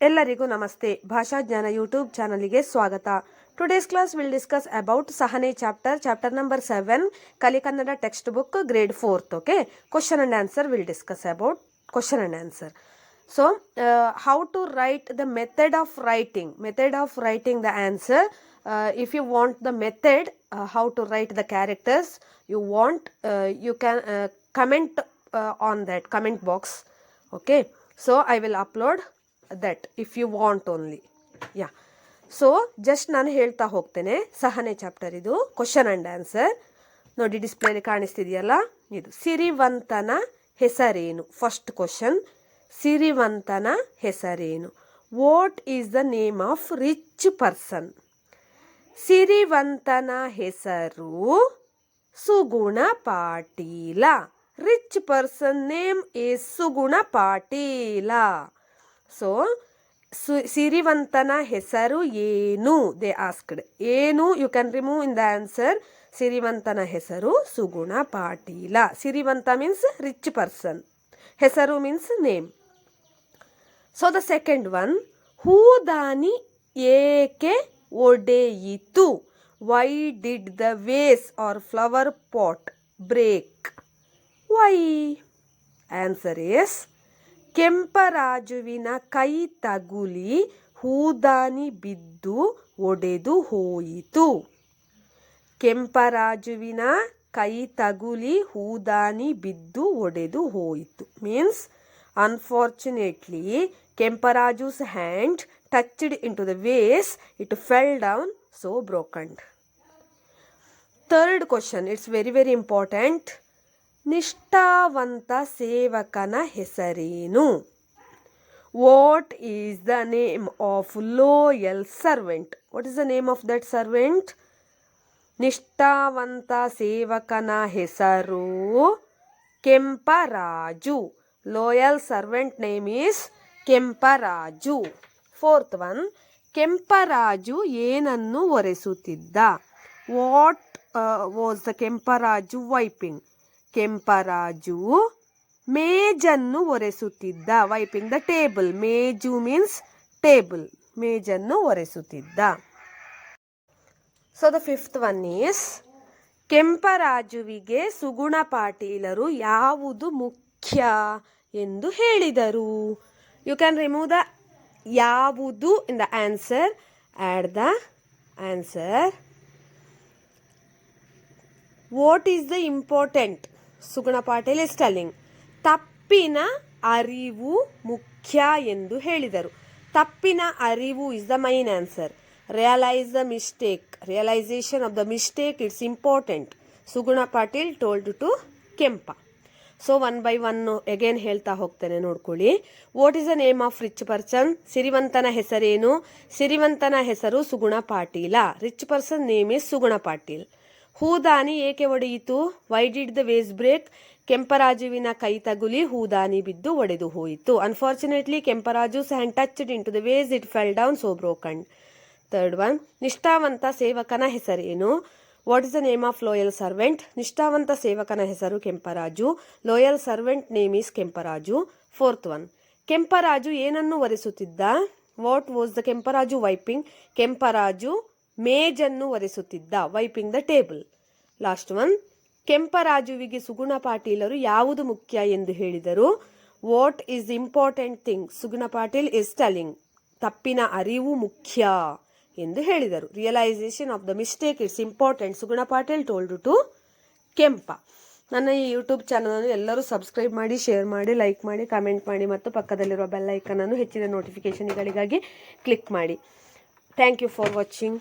ಎಲ್ಲರಿಗೂ ನಮಸ್ತೆ ಭಾಷಾ ಜ್ಞಾನ ಯೂಟ್ಯೂಬ್ ಚಾನಲ್ಗೆ ಸ್ವಾಗತ today's class will discuss about ಸಹನೆ chapter chapter number seven Kali Kannada text book grade fourth okay question and answer will discuss about question and answer so how to write the method of writing method of writing the answer if you want the method how to write the characters you want you can comment on that comment box okay so i will upload that if you want only yeah so just ನಾನು ಹೇಳ್ತಾ ಹೋಗ್ತೇನೆ. ಸಹನೆ chapter ಇದು. Question and answer ನೋಡಿ ಡಿಸ್ಪ್ಲೇಲಿ ಕಾಣಿಸ್ತಿದೆಯಲ್ಲ? ಇದು ಸಿರಿವಂತನ ಹೆಸರೇನು? First question ಸಿರಿವಂತನ ಹೆಸರೇನು? What is the name of rich person ಸಿರಿವಂತನ ಹೆಸರು Suguna Patil. Rich person name is Suguna Patil. So ಸು ಸಿರಿವಂತನ ಹೆಸರು ಏನು? ದೇ ಆಸ್ಕ್ಡ್ ಏನು? You can remove in the answer ಸಿರಿವಂತನ ಹೆಸರು ಸುಗುಣ ಪಾಟೀಲ. ಸಿರಿವಂತ ಮೀನ್ಸ್ ರಿಚ್ ಪರ್ಸನ್ ಹೆಸರು means name so the second one ಹೂದಾನಿ ಏಕೆ ಒಡೆಯಿತು? Why did the vase or flower pot break why answer is ಕೆಂಪರಾಜುವಿನ ಕೈ ತಗುಲಿ ಹೂದಾನಿ ಬಿದ್ದು ಒಡೆದು ಹೋಯಿತು. ಕೆಂಪರಾಜುವಿನ ಕೈ ತಗುಲಿ ಹೂದಾನಿ ಬಿದ್ದು ಒಡೆದು ಹೋಯಿತು. Means unfortunately Kemparaju's hand touched in to the vase it fell down so broken third question it's very very important ನಿಷ್ಠಾವಂತ ಸೇವಕನ ಹೆಸರೇನು? What is the name of loyal servant what is the name of that servant ನಿಷ್ಠಾವಂತ ಸೇವಕನ ಹೆಸರು Kemparaju. Loyal servant name is Kemparaju. Fourth one Kemparaju ಏನನ್ನು ಒರೆಸುತ್ತಿದ್ದ? What was the Kemparaju wiping Kemparaju ಮೇಜನ್ನು ಒರೆಸುತ್ತಿದ್ದ. Wiping the table ಮೇಜು means table ಮೇಜನ್ನು ಒರೆಸುತ್ತಿದ್ದ. So the fifth one is ಕೆಂಪರಾಜುವಿಗೆ Suguna ಪಾಟೀಲರು ಯಾವುದು ಮುಖ್ಯ ಎಂದು ಹೇಳಿದರು. ಯು ಕ್ಯಾನ್ ರಿಮೂವ್ ದ ಯಾವುದು in the answer add the answer what is the important Suguna Patil is telling ತಪ್ಪಿನ ಅರಿವು ಮುಖ್ಯ ಎಂದು ಹೇಳಿದರು. ತಪ್ಪಿನ ಅರಿವು is the main answer realise the mistake realisation of the mistake it's important Suguna Patil told to Kempa. So one by one again ಹೇಳ್ತಾ ಹೋಗ್ತೇನೆ, ನೋಡ್ಕೊಳ್ಳಿ. What is the name of rich person ಸಿರಿವಂತನ ಹೆಸರೇನು? ಸಿರಿವಂತನ ಹೆಸರು Suguna Patil. Rich person name is Suguna Patil. ಹೂದಾನಿ ಏಕೆ ಒಡೆಯಿತು? Why did the vase break ಕೆಂಪರಾಜುವಿನ ಕೈ ತಗುಲಿ ಹೂದಾನಿ ಬಿದ್ದು ಒಡೆದು ಹೋಯಿತು. Unfortunately Kemparaju hand touched in to the vase it fell down so broken third one ನಿಷ್ಠಾವಂತ ಸೇವಕನ ಹೆಸರೇನು? What is the name of loyal servant ನಿಷ್ಠಾವಂತ ಸೇವಕನ ಹೆಸರು Kemparaju. Loyal servant name is Kemparaju. Fourth one Kemparaju ಏನನ್ನು ಒರೆಸುತ್ತಿದ್ದ? What was the Kemparaju wiping Kemparaju ಮೇಜನ್ನು ಒರೆಸುತ್ತಿದ್ದ wiping the table. Last one, ಕೆಂಪರಾಜುವಿಗೆ Suguna ಪಾಟೀಲರು ಯಾವುದು ಮುಖ್ಯ ಎಂದು ಹೇಳಿದರು? What is important thing? Suguna Patil is telling ತಪ್ಪಿನ ಅರಿವು ಮುಖ್ಯ ಎಂದು ಹೇಳಿದರು. Realisation of the mistake it's important, Suguna Patil told to Kempa. ನನ್ನ ಈ ಯೂಟ್ಯೂಬ್ ಚಾನಲನ್ನು ಎಲ್ಲರೂ ಸಬ್ಸ್ಕ್ರೈಬ್ ಮಾಡಿ, ಶೇರ್ ಮಾಡಿ, ಲೈಕ್ ಮಾಡಿ, ಕಮೆಂಟ್ ಮಾಡಿ ಮತ್ತು ಪಕ್ಕದಲ್ಲಿರುವ ಬೆಲ್ ಐಕನನ್ನು ಹೆಚ್ಚಿನ ನೋಟಿಫಿಕೇಷನ್ಗಳಿಗಾಗಿ ಕ್ಲಿಕ್ ಮಾಡಿ. Thank you for watching.